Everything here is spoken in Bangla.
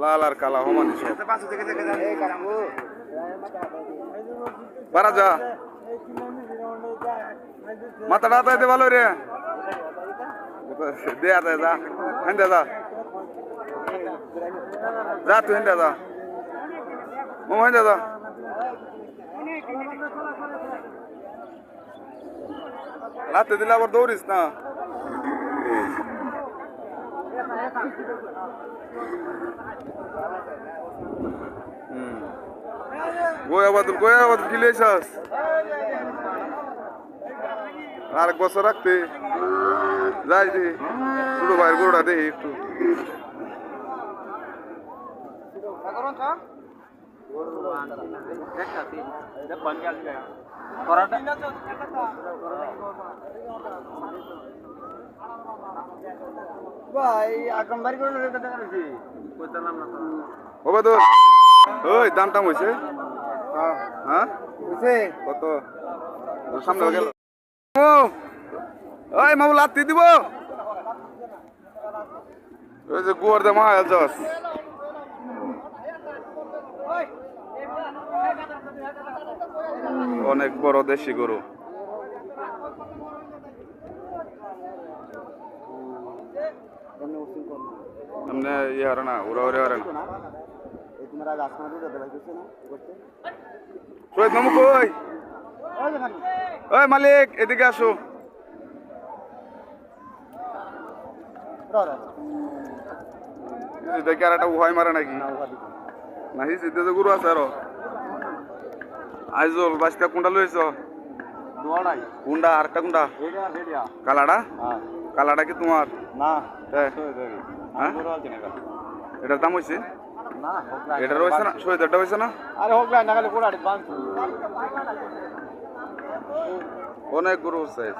লাল আর কালা সমানই সব বারা যা। মাথাটা আতাইতে ভালো রে। দে আতাই যা। হেন্দে যা। যা তুই হেন্দে যা। মোম হেন্দে যা। রাতে দিলে আবার দৌড়িস না। হুম গোয়া বাদল গোয়া বাদল কি লেছাস আরেক বছর রাখতে যাই দি ছোট ভাইয়ের গরুটা দেখি একটু ভাই আকম বাড়ি করে তো ওই দাম টাম হয়েছে হ্যাঁ? বুঝছে কত? ওর সামনে গেল। ও ওই মামু লাত্তি দিব। ওই যে গুয়ার দে মা যাস অনেক বড় দেশি গরু। এমনি ইয়ে হারে না উড়া উড়ে হারে না শহীদ মামু ওই ওই মালিক এদিকে আসো দেখি আর একটা উহাই মারে নাকি নাহি সিদ্ধে যে গরু আছে আরও আইজল বাসকা কুন্ডা লইছ কুন্ডা আরেকটা কুন্ডা কালাডা হ্যাঁ কি তোমার? না হ্যাঁ? না এটার দাম হয়েছে না এটা রয়েছে না? শহীদটা হয়েছে না? আরে হোক না খালি বাঁধ অনেক গরু সাইজ